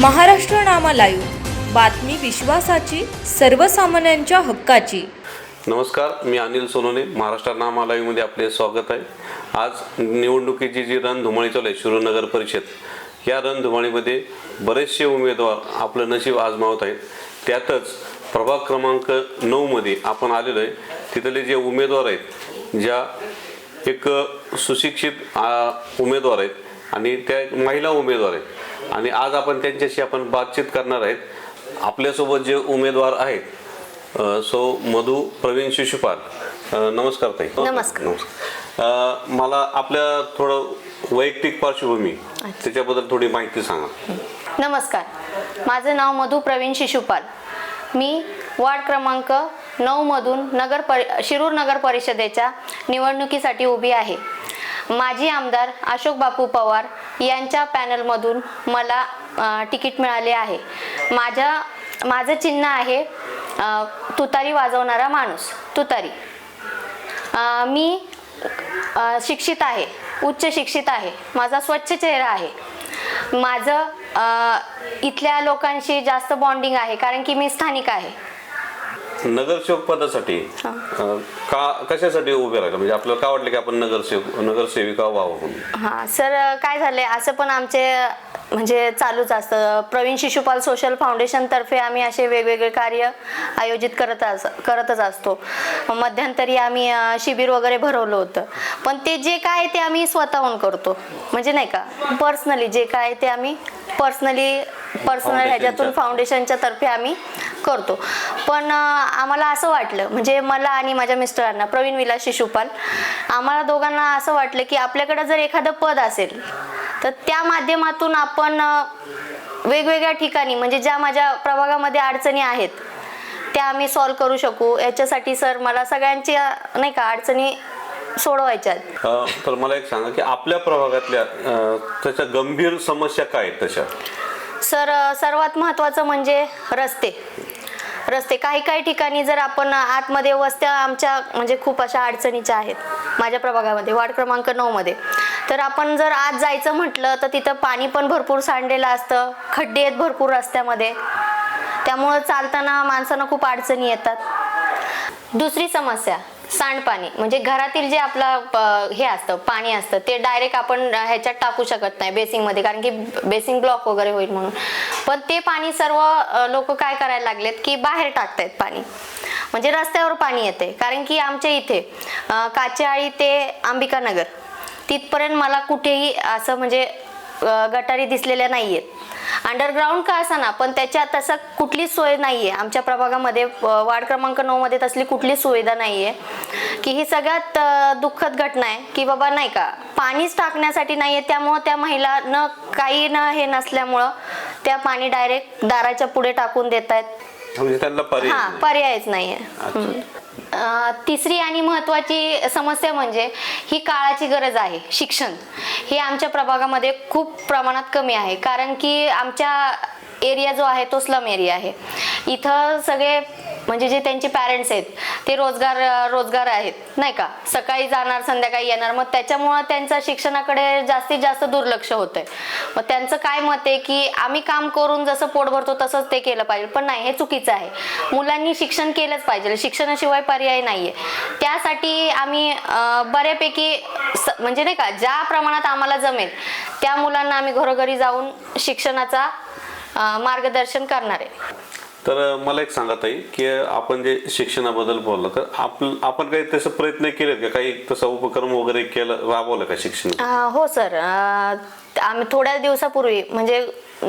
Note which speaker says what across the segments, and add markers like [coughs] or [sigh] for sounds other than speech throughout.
Speaker 1: महाराष्ट्र नामा live बातमी विश्वासाची सर्वसामान्यांच्या हक्काची.
Speaker 2: नमस्कार मी अनिल सोनोने. महाराष्ट्र नामा लाईव्हमध्ये आपले स्वागत आहे. आज निवडणुकीची जी रणधुमाळी चालू आहे शिरूर नगर परिषद या रणधुमाळीमध्ये बरेचसे उमेदवार आपलं नशीब आजमावत आहेत. त्यातच प्रभाग क्रमांक नऊमध्ये आपण आलेलो आहे. तिथले जे उमेदवार आहेत ज्या एक सुशिक्षित उमेदवार आहेत आणि त्या महिला उमेदवार आहेत. आणि आज आपण त्यांच्याशी आपण बातचीत करणार आहेत. आपल्यासोबत जे उमेदवार आहेत सो मधु प्रवीण शिशुपाल. नमस्कार ताई.
Speaker 3: नमस्कार.
Speaker 2: नमस्कार मला आपल्या थोडं वैयक्तिक पार्श्वभूमी त्याच्याबद्दल थोडी माहिती सांगा.
Speaker 3: नमस्कार. माझं नाव मधु प्रवीण शिशुपाल. मी वार्ड क्रमांक नऊमधून नगर परि शिरूर नगर परिषदेच्या निवडणुकीसाठी उभी आहे. माजी आमदार अशोक बापू पवार यांच्या पॅनलमधून मला तिकीट मिळाले आहे. माझ्या माझं चिन्ह आहे तुतारी वाजवणारा माणूस तुतारी. मी शिक्षित आहे उच्च शिक्षित आहे माझा स्वच्छ चेहरा आहे. माझं इथल्या लोकांशी जास्त बॉन्डिंग आहे कारण की मी स्थानिक आहे.
Speaker 2: नगरसेवक पदासाठी अ, का कशासाठी उभे राहिलं? म्हणजे आपल्याला काय वाटलं की आपण नगरसेवक नगरसेविका व्हावं म्हणून?
Speaker 3: हां सर काय झालंय? असं पण आमचे म्हणजे चालूच असतं. प्रवीण शिशुपाल सोशल फाउंडेशन तर्फे आम्ही असे वेगवेगळे कार्य आयोजित करत अस करतच असतो. मध्यंतरी आम्ही अ, शिबिर वगैरे भरवलं होतं. पण ते जे काय ते आम्ही स्वतःहून करतो. म्हणजे नाही का? पर्सनली जे काय ते आम्ही पर्सनली पर्सनल ह्याच्यातून फाउंडेशनच्या तर्फे आम्ही करतो. पण आम्हाला असं वाटलं म्हणजे मला आणि माझ्या मिस्टरांना प्रवीण विलास शिशुपाल आम्हाला दोघांना असं वाटलं की आपल्याकडे जर एखादं पद असेल तर त्या माध्यमातून आपण वेगवेगळ्या ठिकाणी म्हणजे ज्या माझ्या प्रभागामध्ये अडचणी आहेत त्या आम्ही सॉल्व करू शकू. याच्यासाठी सर मला सगळ्यांची नाही का अडचणी सोडवायच्या
Speaker 2: तर मला एक सांगा की आपल्या प्रभागातल्या त्याच्या गंभीर समस्या काय तशा?
Speaker 3: सर सर्वात महत्त्वाचं म्हणजे रस्ते. रस्ते. काही काही ठिकाणी जर आपण आतमध्ये वस्त्या आमच्या म्हणजे खूप अशा अडचणीच्या आहेत माझ्या प्रभागामध्ये वार्ड क्रमांक नऊमध्ये तर आपण जर आत जायचं म्हटलं तर तिथं पाणी पण भरपूर सांडलेलं असतं खड्डे आहेत भरपूर रस्त्यामध्ये. त्यामुळं चालताना माणसांना खूप अडचणी येतात. दुसरी समस्या. सांडपाणी. म्हणजे घरातील जे आपला हे असतं पाणी असतं ते डायरेक्ट आपण ह्याच्यात टाकू शकत नाही बेसिंगमध्ये कारण की बेसिंग ब्लॉक वगैरे होईल म्हणून. पण ते पाणी सर्व लोक काय करायला लागलेत की बाहेर टाकतायत पाणी. म्हणजे रस्त्यावर पाणी येते कारण की आमच्या इथे काचेआळी ते अंबिकानगर. तिथपर्यंत मला कुठेही असं म्हणजे गटारी दिसलेल्या नाहीयेत. अंडरग्राऊंड का असा ना पण त्याच्यात तसं कुठलीच सोय नाहीये. आमच्या प्रभागामध्ये वार्ड क्रमांक नऊ मध्ये तसली कुठलीच सुविधा नाहीये. की ही सगळ्यात दुःखद घटना आहे की बाबा नाही का पाणीच टाकण्यासाठी नाहीये. त्यामुळं त्या महिला न काही न हे नसल्यामुळं त्या पाणी डायरेक्ट दाराच्या पुढे टाकून देत आहेत
Speaker 2: म्हणजे नाही.
Speaker 3: पर्यायच नाहीये. तिसरी आणि महत्त्वाची समस्या म्हणजे ही काळाची गरज आहे शिक्षण. हे आमच्या प्रभागामध्ये खूप प्रमाणात कमी आहे. कारण की आमच्या एरिया जो आहे तो स्लम एरिया आहे. इथं सगळे म्हणजे जे त्यांचे पॅरेंट्स आहेत ते रोजगार रोजगार आहेत नाही का? सकाळी जाणार संध्याकाळी येणार. मग त्याच्यामुळं त्यांचं शिक्षणाकडे जास्तीत जास्त दुर्लक्ष होतंय. मग त्यांचं काय मत आहे की आम्ही काम करून जसं पोट भरतो तसंच ते केलं पाहिजे. पण नाही हे चुकीचं आहे. मुलांनी शिक्षण केलंच पाहिजे. शिक्षणाशिवाय पर्याय नाहीये. त्यासाठी आम्ही बऱ्यापैकी स- म्हणजे नाही का ज्या प्रमाणात आम्हाला जमेल त्या मुलांना आम्ही घरोघरी जाऊन शिक्षणाचा मार्गदर्शन करणार आहे.
Speaker 2: तर मला एक सांगा ताई की आपण जे शिक्षणाबद्दल बोललो तर आप आपण काही तसं प्रयत्न केले का? काही तसा उपक्रम वगैरे केलं राबवलं का शिक्षण?
Speaker 3: हो सर. आम्ही थोड्या दिवसापूर्वी म्हणजे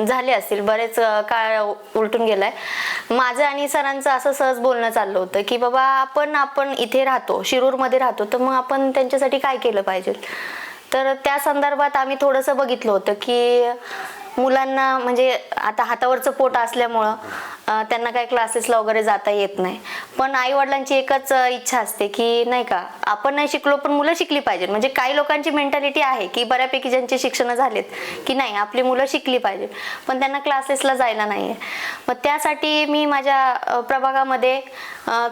Speaker 3: झाले असतील बरेच काळ उलटून गेलाय. माझं आणि सरांचं असं सहज बोलणं चाललं होतं की बाबा आपण आपण इथे राहतो शिरूरमध्ये राहतो तर मग आपण त्यांच्यासाठी काय केलं पाहिजे? तर त्या संदर्भात आम्ही थोडंसं बघितलं होतं की मुलांना म्हणजे आता हातावरचं पोट असल्यामुळं त्यांना काही क्लासेसला वगैरे जाता येत नाही. पण आई वडिलांची एकच इच्छा असते की नाही का आपण नाही शिकलो पण मुलं शिकली पाहिजे म्हणजे काही लोकांची मेंटॅलिटी आहे की बऱ्यापैकी ज्यांचे शिक्षण झालेत की नाही आपली मुलं शिकली पाहिजे पण त्यांना क्लासेसला जायला नाहीये. मग त्यासाठी मी माझ्या प्रभागामध्ये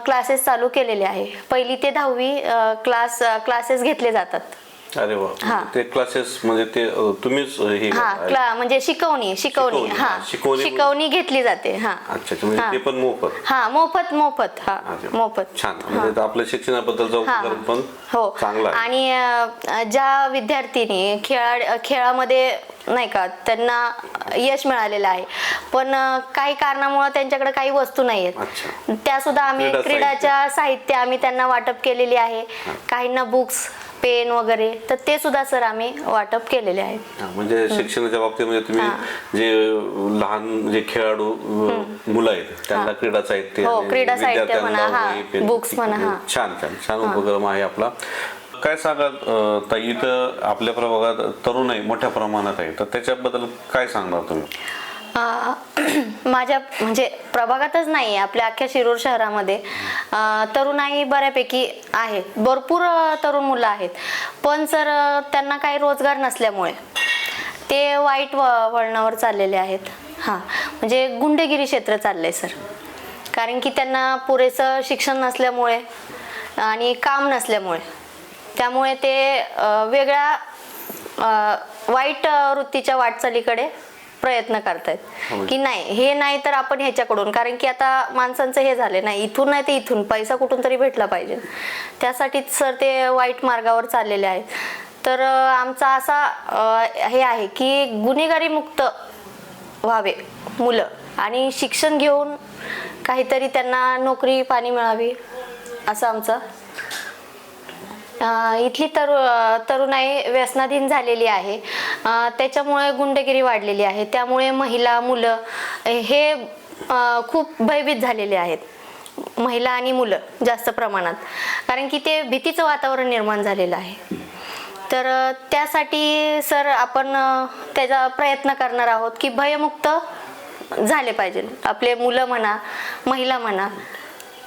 Speaker 3: क्लासेस चालू केलेले आहे. पहिली ते दहावी क्लास क्लासेस घेतले जातात.
Speaker 2: अरे वा.
Speaker 3: हा.
Speaker 2: ते क्लासेस म्हणजे ते अ, तुम्हीच हे
Speaker 3: हा
Speaker 2: करताय?
Speaker 3: क्ला म्हणजे शिकवणी शिकवणी
Speaker 2: शिकवणी,
Speaker 3: हा.
Speaker 2: हा, शिकवणी-
Speaker 3: शिकवणी घेतली जाते हा.
Speaker 2: अच्छा अच्छा, म्हणजे
Speaker 3: हा.
Speaker 2: ते पण मोफत.
Speaker 3: हा मोफत मोफत हा
Speaker 2: अरे वा.
Speaker 3: मोफत.
Speaker 2: छान. म्हणजे आपल्या शिक्षणाबद्दलचा
Speaker 3: हा,
Speaker 2: उपक्रम पण
Speaker 3: हो.
Speaker 2: चांगला आहे.
Speaker 3: आणि अ, ज्या विद्यार्थीनी खेळा खेळामध्ये नाही का त्यांना यश मिळालेलं आहे पण अ, काही कारणामुळे त्यांच्याकडे काही वस्तू नाही
Speaker 2: अच्छा.
Speaker 3: आहेत त्या सुद्धा आम्ही
Speaker 2: क्रीडा
Speaker 3: क्रीडाच्या साहित्य. आम्ही त्यांना वाटप केलेली आहे. काहींना बुक्स पेन वगैरे तर ते सुद्धा सर आम्ही वाटप केलेले आहेत
Speaker 2: म्हणजे शिक्षणाच्या बाबतीमध्ये तुम्ही
Speaker 3: हा.
Speaker 2: जे लहान जे खेळाडू मुलं आहेत त्यांना क्रीडा साहित्य
Speaker 3: हो, क्रीडा साहित्य म्हणा, हा, books म्हणा, हा.
Speaker 2: छान छान छान उपक्रम आहे आपला. काय सांगा ताई? इथं आपल्या प्रभागात तरुणाई मोठ्या प्रमाणात आहे. तर त्याच्याबद्दल काय सांगणार तुम्ही? [clears throat]
Speaker 3: माझ्या म्हणजे प्रभागातच नाही आहे आपल्या अख्ख्या शिरूर शहरामध्ये. तरुणाई बऱ्यापैकी आहेत भरपूर तरुण मुलं आहेत. पण सर त्यांना काही रोजगार नसल्यामुळे ते वाईट व वळणावर चाललेले आहेत. हां. म्हणजे गुंडगिरी क्षेत्र चाललं आहे सर. कारण की त्यांना पुरेसं शिक्षण नसल्यामुळे आणि काम नसल्यामुळे. त्यामुळे ते वेगळ्या वाईट वृत्तीच्या वाटचालीकडे प्रयत्न करतायत. की नाही हे नाही तर आपण ह्याच्याकडून कारण की आता माणसांचं हे झालं नाही इथून नाही तर इथून पैसा कुठून तरी भेटला पाहिजे. त्यासाठीच सर ते वाईट मार्गावर चाललेले आहेत. तर आमचा असा हे आहे की गुन्हेगारी मुक्त व्हावे मुलं आणि शिक्षण घेऊन काहीतरी त्यांना नोकरी पाणी मिळावी असं आमचं. इथली तरु तरुणाई व्यसनाधीन झालेली आहे. त्याच्यामुळे गुंडगिरी वाढलेली आहे. त्यामुळे महिला मुलं हे खूप भयभीत झालेले आहेत. महिला आणि मुलं जास्त प्रमाणात. कारण की ते भीतीचं वातावरण निर्माण झालेलं आहे. तर त्यासाठी सर आपण त्याचा प्रयत्न करणार आहोत की भयमुक्त झाले पाहिजे. आपले मुलं म्हणा महिला म्हणा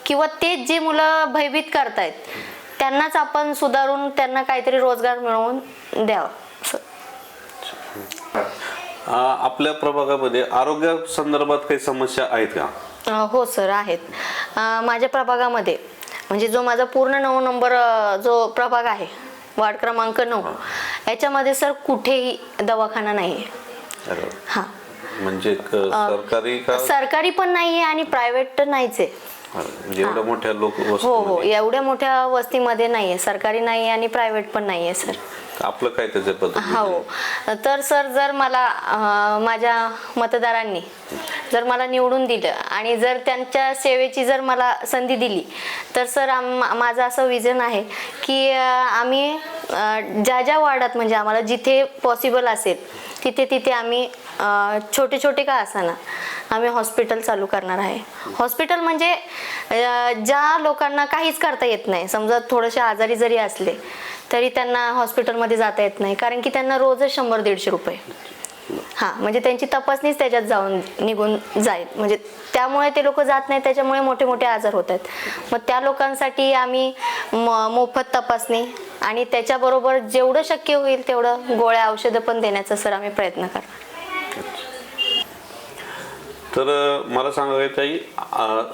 Speaker 3: किंवा तेच जे मुलं भयभीत करतायत त्यांनाच आपण सुधारून त्यांना काहीतरी रोजगार मिळवून द्यावा.
Speaker 2: आपल्या प्रभागामध्ये आरोग्या संदर्भात काही समस्या आहेत का?
Speaker 3: हो सर आहेत. माझ्या प्रभागामध्ये म्हणजे जो माझा पूर्ण नऊ नंबर जो प्रभाग आहे वार्ड क्रमांक नऊ याच्यामध्ये सर कुठेही दवाखाना नाही आहे. हां.
Speaker 2: म्हणजे क- सरकारी का
Speaker 3: सरकारी पण नाही आहे आणि प्रायव्हेट तर नाहीच. आहे
Speaker 2: म्हणजे एवढ्या मोठ्या लोक
Speaker 3: हो हो. एवढ्या मोठ्या वस्तीमध्ये नाही आहे सरकारी नाही आहे आणि प्रायव्हेट पण नाही आहे सर
Speaker 2: आपलं काय त्याच्याबद्दल
Speaker 3: हो. तर सर जर मला अं, माझ्या मतदारांनी जर मला निवडून दिलं आणि जर त्यांच्या सेवेची जर मला संधी दिली तर सर आम माझं असं विजन आहे की अं, आम्ही अं, ज्या ज्या वार्डात म्हणजे आम्हाला जिथे पॉसिबल असेल तिथे तिथे आम्ही छोटे छोटे का असाना आम्ही हॉस्पिटल चालू करणार आहे. हॉस्पिटल म्हणजे ज्या लोकांना काहीच करता येत नाही समजा थोडेसे आजारी जरी असले तरी त्यांना हॉस्पिटलमध्ये जाता येत नाही कारण की त्यांना रोजच शंभर दीडशे रुपये. हां म्हणजे त्यांची तपासणीच त्याच्यात जाऊन निघून जाईल. म्हणजे त्यामुळे ते लोक जात नाहीत त्याच्यामुळे मोठे मोठे आजार होत आहेत. मग त्या लोकांसाठी आम्ही म मोफत तपासणी आणि त्याच्याबरोबर जेवढं शक्य होईल तेवढं गोळ्या औषधं पण देण्याचा सर आम्ही प्रयत्न करणार.
Speaker 2: तर मला सांगा ताई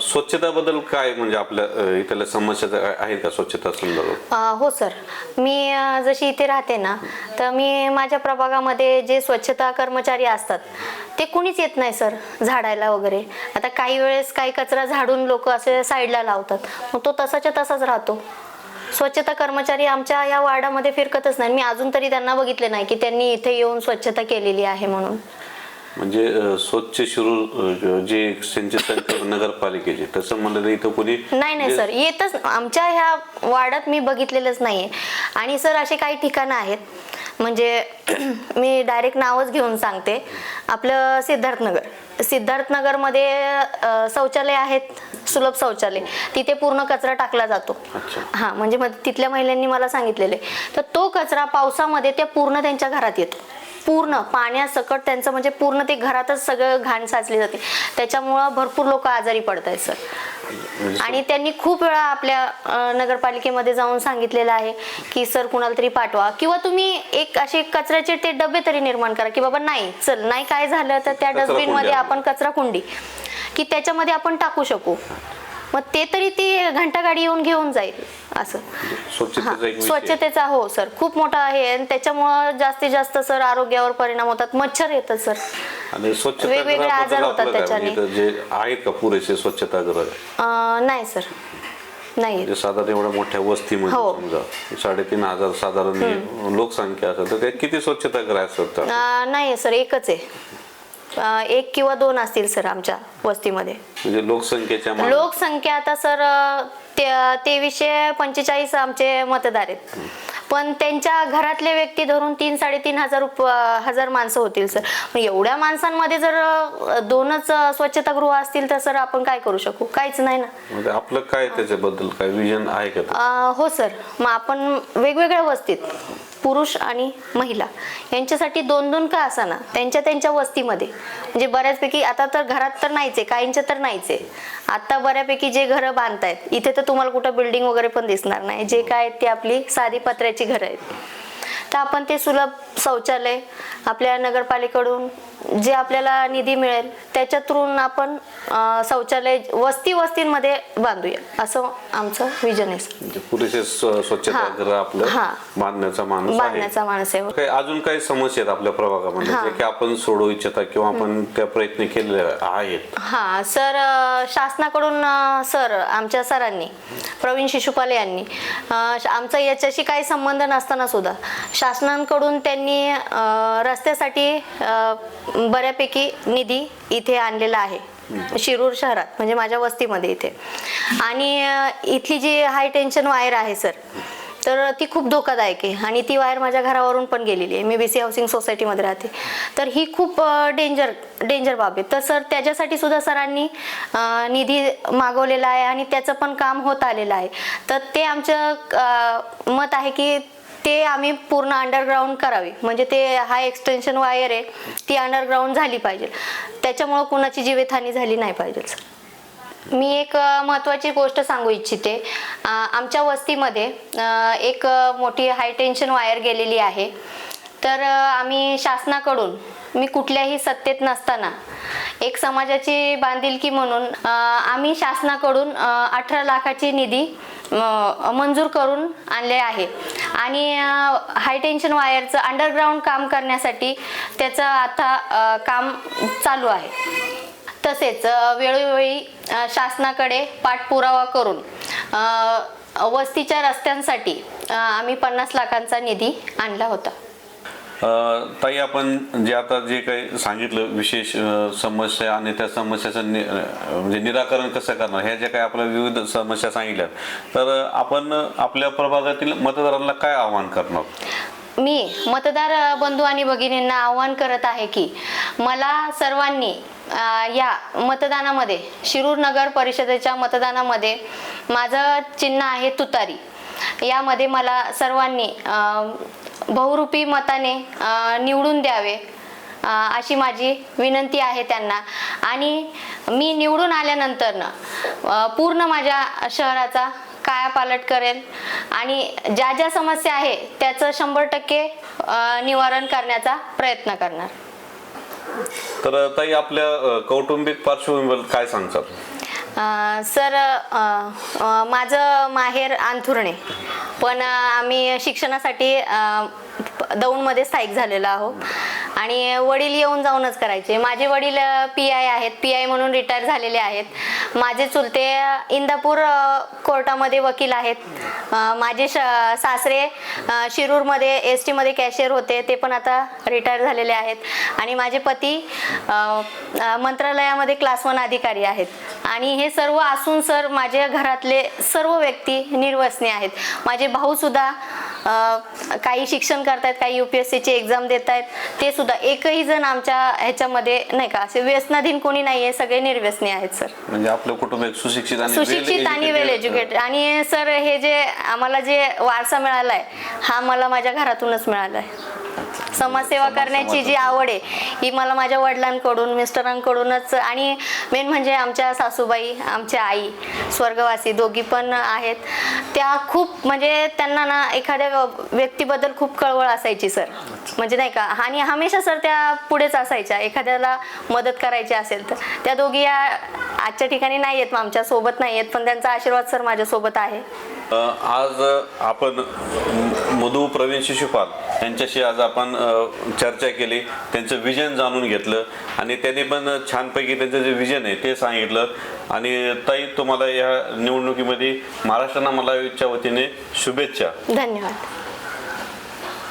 Speaker 2: स्वच्छताबद्दल काय म्हणजे आपल्या इथल्या समस्या आहेत का स्वच्छता संदर्भात?
Speaker 3: हो सर. मी जशी इथे राहते ना तर मी माझ्या प्रभागामध्ये जे स्वच्छता कर्मचारी असतात ते कुणीच येत नाही सर झाडायला वगैरे. आता काही वेळेस काही कचरा झाडून लोक असे साईडला लावतात. मग तो तसाच्या तसाच राहतो. स्वच्छता कर्मचारी आमच्या या वार्डामध्ये फिरकतच नाही. मी अजून तरी त्यांना बघितले नाही की त्यांनी इथे येऊन स्वच्छता केलेली आहे म्हणून.
Speaker 2: म्हणजे स्वच्छ शिरूर जे सिंचित संकल्प [coughs] नगरपालिकेचे तसं म्हणलं तर इथं कोणी
Speaker 3: नाही नाही सर. येतच आमच्या ह्या वार्डात मी बघितलेलंच नाहीये. आणि सर असे काही ठिकाणं आहेत. म्हणजे [clears throat] मी डायरेक्ट नावच घेऊन सांगते. आपलं सिद्धार्थनगर. सिद्धार्थनगरमध्ये शौचालय आहेत सुलभ शौचालय. तिथे पूर्ण कचरा टाकला जातो. हा म्हणजे मग तिथल्या महिलांनी मला सांगितलेले तर तो कचरा पावसामध्ये त्या पूर्ण त्यांच्या घरात येतो. पूर्ण पाण्यासकट त्यांचं म्हणजे पूर्ण ते घरातच सगळं घाण साचली जाते. त्याच्यामुळं भरपूर लोक आजारी पडत आहेत सर.
Speaker 2: म्हणजे
Speaker 3: आणि त्यांनी खूप वेळा आपल्या नगरपालिकेमध्ये जाऊन सांगितलेलं आहे की सर कुणाला तरी पाठवा. किंवा तुम्ही एक असे कचऱ्याचे ते डबे तरी निर्माण करा की बाबा नाही चल नाही काय झालं तर त्या
Speaker 2: कचरा
Speaker 3: डस्टबिनमध्ये
Speaker 2: कुंडी
Speaker 3: आपण कचरा कुंडी. की त्याच्यामध्ये आपण टाकू शकू. मग ते तरी ती घंटागाडी येऊन घेऊन जाईल असं.
Speaker 2: स्वच्छतेचा
Speaker 3: हा, स्वच्छतेचा हो सर. खूप मोठा आहे आणि त्याच्यामुळं जास्तीत जास्त सर आरोग्यावर परिणाम होतात. मच्छर येतात सर.
Speaker 2: आणि
Speaker 3: वेगवेगळे आजार होतात
Speaker 2: आपलं काय
Speaker 3: त्याच्याने.
Speaker 2: म्हणजे जे आहेत का पुरेसे स्वच्छतागृह
Speaker 3: अं, नाही सर. नाही
Speaker 2: म्हणजे साधारण एवढ्या मोठ्या वस्तीमध्ये
Speaker 3: हो.
Speaker 2: समजा साडेतीन हजार साधारण ही लोकसंख्या असेल तर किती स्वच्छतागृह असतात तर?
Speaker 3: अं, नाही सर एकच आहे. अं, एक किंवा दोन असतील सर आमच्या वस्तीमध्ये.
Speaker 2: म्हणजे लोकसंख्येच्या मा-
Speaker 3: लोकसंख्या आता सर तेवीसशे पंचेचाळीस आमचे मतदार आहेत. पण त्यांच्या घरातले व्यक्ती धरून तीन साडेतीन हजार रुप हजार माणसं होतील सर. मग एवढ्या माणसांमध्ये जर अं, दोनच अं, स्वच्छतागृह असतील तर सर आपण काय करू शकू? काहीच नाही ना.
Speaker 2: म्हणजे आपलं काय त्याच्याबद्दल काय विजन आहे का ते?
Speaker 3: अं, हो सर. मग आपण वेगवेगळ्या वस्तीत पुरुष आणि महिला. यांच्यासाठी दोन दोन का असाना? त्यांच्या त्यांच्या वस्तीमध्ये. म्हणजे बऱ्याचपैकी आता तर घरात तर नाहीच आहे काहींच्या तर नाहीच. आहे आता बऱ्यापैकी जे घरं बांधतायत इथे तर तुम्हाला कुठं बिल्डिंग वगैरे पण दिसणार नाही. जे काय आहेत ते आपली साधी पत्र्याची घरं आहेत. तर आपण ते सुलभ शौचालय आपल्या नगरपालिकेकडून जे आपल्याला निधी मिळेल त्याच्या थ्रून आपण शौचालय वस्ती वस्तींमध्ये बांधूया. असं आमचं विजन आहे.
Speaker 2: म्हणजे पुरेसे स्व- स्वच्छतागृह आपलं
Speaker 3: हा.
Speaker 2: बांधण्याचा माणूस आहे.
Speaker 3: बांधण्याचा माणूस आहे.
Speaker 2: काही अजून काही समस्या आहेत आपल्या प्रभागामध्ये
Speaker 3: हा.
Speaker 2: जे की आपण सोडवू इच्छिता किंवा आपण त्या प्रयत्न केलेले आहेत?
Speaker 3: हा. सर अ, शासनाकडून अ, सर आमच्या सरांनी प्रवीण शिशुपाले यांनी अ, श- आमचा याच्याशी काही संबंध नसताना सुद्धा शासनांकडून त्यांनी रस्त्यासाठी बऱ्यापैकी निधी इथे आणलेला आहे. शिरूर शहरात म्हणजे माझ्या वस्तीमध्ये इथे. आणि इथली जी हाय टेन्शन वायर आहे सर तर ती खूप धोकादायक आहे. आणि ती वायर माझ्या घरावरून पण गेलेली आहे. मी बी सी हाऊसिंग सोसायटीमध्ये राहते. तर ही खूप डेंजर डेंजर बाब आहे. तर सर त्याच्यासाठी सुद्धा सरांनी निधी मागवलेला आहे. आणि त्याचं पण काम होत आलेलं आहे. तर ते आमचं मत आहे की ते आम्ही पूर्ण अंडरग्राऊंड करावी. म्हणजे ते हा एक्सटेन्शन वायर आहे ती अंडरग्राऊंड झाली पाहिजे. त्याच्यामुळं कुणाची जीवितहानी झाली नाही पाहिजे. मी एक महत्त्वाची गोष्ट सांगू इच्छिते. आमच्या वस्तीमध्ये एक मोठी हाय टेन्शन वायर गेलेली आहे. तर आम्ही शासनाकडून मी कुठल्याही सत्तेत नसताना. एक समाजाची बांधिलकी म्हणून आम्ही शासनाकडून अठरा लाखाची निधी मंजूर करून आणले आहे. आणि हाय टेन्शन वायरचं अंडरग्राऊंड काम करण्यासाठी त्याचं आता काम चालू आहे. तसेच वेळोवेळी शासनाकडे पाठपुरावा करून वस्तीच्या रस्त्यांसाठी आम्ही पन्नास लाखांचा निधी आणला होता.
Speaker 2: ताई आपण जे आता जे काही सांगितलं विशेष समस्या आणि त्या समस्याचं नि म्हणजे निराकरण कसं करणार ह्या ज्या काही आपल्या विविध समस्या सांगितल्या तर आपण आपल्या प्रभागातील मतदारांना काय आवाहन करणार?
Speaker 3: मी मतदार बंधू आणि भगिनींना आवाहन करत आहे की मला सर्वांनी या मतदानामध्ये शिरूर नगर परिषदेच्या मतदानामध्ये माझं चिन्ह आहे तुतारी. यामध्ये मला सर्वांनी बहुरूपी मताने निवडून द्यावे अशी माझी विनंती आहे त्यांना. आणि मी निवडून आल्यानंतरनं पूर्ण माझ्या शहराचा कायापालट करेल आणि ज्या ज्या समस्या आहे त्याचं शंभर टक्के निवारण करण्याचा प्रयत्न करणार.
Speaker 2: तर ताई आपल्या कौटुंबिक पार्श्वभूमीवर काय सांगतात?
Speaker 3: सर माझं माहेर अंथुरणे पण आम्ही शिक्षणासाठी दौंडमध्ये स्थायिक झालेलो आहोत. आणि वडील येऊन जाऊनच करायचे. माझे वडील पी आय आहेत. पी आय म्हणून रिटायर झालेले आहेत. माझे चुलते इंदापूर कोर्टामध्ये वकील आहेत. माझे श सासरे शिरूरमध्ये एस टीमध्ये कॅशियर होते. ते पण आता रिटायर झालेले आहेत. आणि माझे पती मंत्रालयामध्ये क्लास वन अधिकारी आहेत. आणि हे सर्व असून सर माझ्या घरातले सर्व व्यक्ती निर्वसनी आहेत. माझे भाऊसुद्धा काही शिक्षण करतायत काही यू पी एस सीची एक्झाम देत आहेत ते सुद्धा एकही जण आमच्या ह्याच्यामध्ये नाही का असे व्यसनाधीन कोणी नाही आहे सगळे निर्व्यसनी आहेत सर.
Speaker 2: म्हणजे आपलं कुटुंब एक सुशिक्षित आणि
Speaker 3: सुशिक्षित आणि वेल एज्युकेटेड आणि सर हे जे आम्हाला जे वारसा मिळालाय हा मला माझ्या घरातूनच मिळालाय. समाजसेवा
Speaker 2: समाज-
Speaker 3: करण्याची जी. आवड आहे ही मला माझ्या वडिलांकडून मिस्टरांकडूनच आणि मेन म्हणजे आमच्या सासूबाई आमच्या आई स्वर्गवासी दोघी पण आहेत. त्या खूप म्हणजे त्यांना ना एखाद्या व्यक्तीबद्दल खूप कळवळ असायची सर. म्हणजे नाही का? आणि हमेशा सर त्या पुढेच असायच्या. एखाद्याला मदत करायची असेल तर. त्या दोघी या आजच्या ठिकाणी नाही आहेत आमच्यासोबत नाही आहेत पण त्यांचा आशीर्वाद सर माझ्या सोबत आहे.
Speaker 2: आज आपण मधु प्रवीण शिशुपाल यांच्याशी आज आपण चर्चा केली. त्यांचं विजन जाणून घेतलं आणि त्यांनी पण छानपैकी त्यांचं जे विजन आहे ते सांगितलं. आणि ताई तुम्हाला या निवडणुकीमध्ये महाराष्ट्र नामालाच्या वतीने शुभेच्छा.
Speaker 3: धन्यवाद.